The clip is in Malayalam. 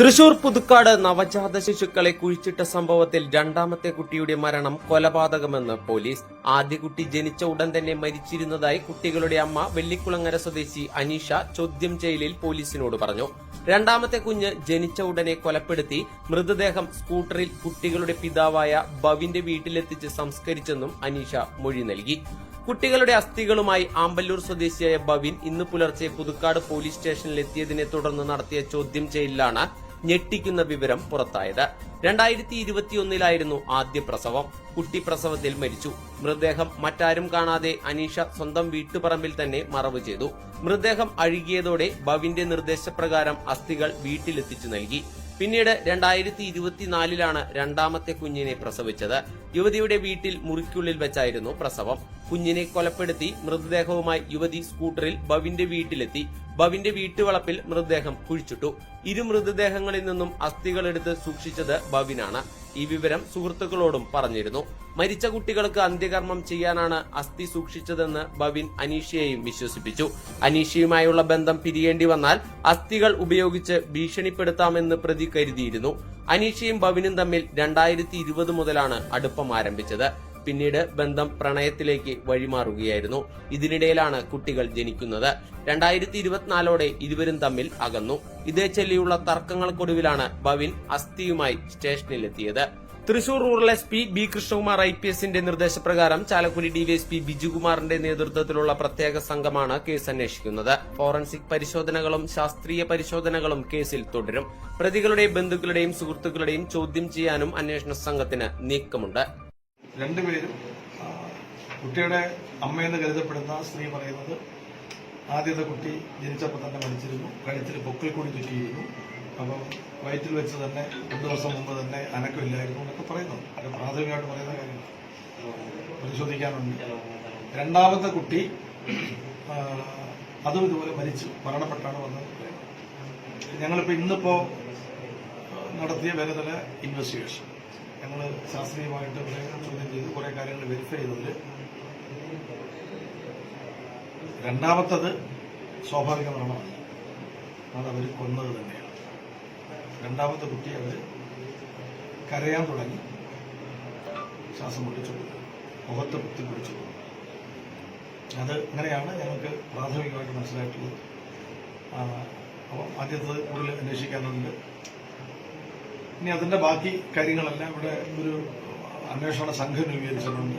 തൃശൂർ പുതുക്കാട് നവജാത ശിശുക്കളെ കുഴിച്ചിട്ട സംഭവത്തിൽ രണ്ടാമത്തെ കുട്ടിയുടെ മരണം കൊലപാതകമെന്ന് പോലീസ്. ആദ്യ കുട്ടി ജനിച്ച ഉടൻ തന്നെ മരിച്ചിരുന്നതായി കുട്ടികളുടെ അമ്മ വെള്ളിക്കുളങ്ങര സ്വദേശി അനീഷ ചോദ്യം ചെയ്യലിൽ പോലീസിനോട് പറഞ്ഞു. രണ്ടാമത്തെ കുഞ്ഞ് ജനിച്ച ഉടനെ കൊലപ്പെടുത്തി മൃതദേഹം സ്കൂട്ടറിൽ കുട്ടികളുടെ പിതാവായ ബവിന്റെ വീട്ടിലെത്തിച്ച് സംസ്കരിച്ചെന്നും അനീഷ മൊഴി നൽകി. കുട്ടികളുടെ അസ്ഥികളുമായി ആമ്പല്ലൂർ സ്വദേശിയായ ബവിൻ ഇന്ന് പുലർച്ചെ പുതുക്കാട് പോലീസ് സ്റ്റേഷനിൽ എത്തിയതിനെ തുടർന്ന് നടത്തിയ ചോദ്യം ചെയ്യലിലാണ് ഞെട്ടിക്കുന്ന വിവരം പുറത്തായത്. രണ്ടായിരത്തി ഇരുപത്തിയൊന്നിലായിരുന്നു ആദ്യ പ്രസവം. കുട്ടി പ്രസവത്തിൽ മരിച്ചു. മൃതദേഹം മറ്റാരും കാണാതെ അനീഷ സ്വന്തം വീട്ടുപറമ്പിൽ തന്നെ മറവ് ചെയ്തു. മൃതദേഹം അഴുകിയതോടെ ബവിന്റെ നിർദ്ദേശപ്രകാരം അസ്ഥികൾ വീട്ടിലെത്തിച്ചു നൽകി. പിന്നീട് രണ്ടായിരത്തി ഇരുപത്തിനാലിലാണ് രണ്ടാമത്തെ കുഞ്ഞിനെ പ്രസവിച്ചത്. യുവതിയുടെ വീട്ടിൽ മുറിക്കുള്ളിൽ വെച്ചായിരുന്നു പ്രസവം. കുഞ്ഞിനെ കൊലപ്പെടുത്തി മൃതദേഹവുമായി യുവതി സ്കൂട്ടറിൽ ബവിന്റെ വീട്ടിലെത്തി. ബവിന്റെ വീട്ടുവളപ്പിൽ മൃതദേഹം കുഴിച്ചിട്ടു. ഇരു മൃതദേഹങ്ങളിൽ നിന്നും അസ്ഥികളെടുത്ത് സൂക്ഷിച്ചത് ബവിനാണ്. ഈ വിവരം സുഹൃത്തുക്കളോടും പറഞ്ഞിരുന്നു. മരിച്ച കുട്ടികൾക്ക് അന്ത്യകർമ്മം ചെയ്യാനാണ് അസ്ഥി സൂക്ഷിച്ചതെന്ന് ബവിൻ അനീഷയെയും വിശ്വസിപ്പിച്ചു. അനീഷയുമായുള്ള ബന്ധം പിരിയേണ്ടി വന്നാൽ അസ്ഥികൾ ഉപയോഗിച്ച് ഭീഷണിപ്പെടുത്താമെന്ന് പ്രതി കരുതിയിരുന്നു. അനീഷയും ബവിനും തമ്മിൽ രണ്ടായിരത്തി മുതലാണ് അടുപ്പം ആരംഭിച്ചത്. പിന്നീട് ബന്ധം പ്രണയത്തിലേക്ക് വഴിമാറുകയായിരുന്നു. ഇതിനിടയിലാണ് കുട്ടികൾ ജനിക്കുന്നത്. രണ്ടായിരത്തി ഇരുപത്തിനാലോടെ ഇരുവരും തമ്മിൽ അകന്നു. ഇതേ ചൊല്ലിയുള്ള തർക്കങ്ങൾക്കൊടുവിലാണ് ഭവിൻ അസ്ഥിയുമായി സ്റ്റേഷനിലെത്തിയത്. Thrissur rural S P B Krishnakumar I P എസിന്റെ നിർദ്ദേശപ്രകാരം ചാലക്കുടി ഡിവൈഎസ്പി ബിജുകുമാറിന്റെ നേതൃത്വത്തിലുള്ള പ്രത്യേക സംഘമാണ് കേസ് അന്വേഷിക്കുന്നത്. ഫോറൻസിക് പരിശോധനകളും ശാസ്ത്രീയ പരിശോധനകളും കേസിൽ തുടരും. പ്രതികളുടെ ബന്ധുക്കളുടെയും സുഹൃത്തുക്കളുടെയും ചോദ്യം ചെയ്യാനും അന്വേഷണ സംഘത്തിന് നീക്കമുണ്ട്. രണ്ടുപേരും കുട്ടിയുടെ അമ്മയെന്ന് കരുതപ്പെടുന്ന സ്ത്രീ പറയുന്നത് ആദ്യത്തെ കുട്ടി ജനിച്ചപ്പോൾ തന്നെ മരിച്ചിരുന്നു കഴുത്തിൽ പൊക്കിൽ കൂടി ചുറ്റിയിരുന്നു അപ്പം വയറ്റിൽ വെച്ച് തന്നെ രണ്ടു ദിവസം മുമ്പ് തന്നെ അനക്കമില്ലായിരുന്നു എന്നൊക്കെ പറയുന്നു. അത് പ്രാഥമികമായിട്ട് പറയുന്ന കാര്യം പരിശോധിക്കാനുണ്ട്. രണ്ടാമത്തെ കുട്ടി അതും ഇതുപോലെ മരിച്ചു മരണപ്പെട്ടാണ് വന്നത്. ഞങ്ങളിപ്പോൾ ഇന്നിപ്പോൾ നടത്തിയ വേറെ തല ഇൻവെസ്റ്റിഗേഷൻ ഞങ്ങൾ ശാസ്ത്രീയമായിട്ട് കുറേ ചോദ്യം ചെയ്ത് കുറെ കാര്യങ്ങൾ വെരിഫൈ ചെയ്തതിൽ രണ്ടാമത്തത് സ്വാഭാവിക മരണമാണ് അത് അവർ കൊന്നത് തന്നെയാണ്. രണ്ടാമത്തെ കുട്ടി അവർ കരയാൻ തുടങ്ങി. ശ്വാസം പൊട്ടിച്ചു മുഖത്ത് കുത്തി പിടിച്ചു. അത് അങ്ങനെയാണ് ഞങ്ങൾക്ക് പ്രാഥമികമായിട്ട് മനസ്സിലായിട്ടുള്ളത്. അപ്പം ആദ്യത്തത് കൂടുതൽ അന്വേഷിക്കാനുണ്ട്. ഇനി അതിന്റെ ബാക്കി കാര്യങ്ങളെല്ലാം ഇവിടെ ഒരു അന്വേഷണ സംഘം രൂപീകരിച്ചിട്ടുണ്ട്.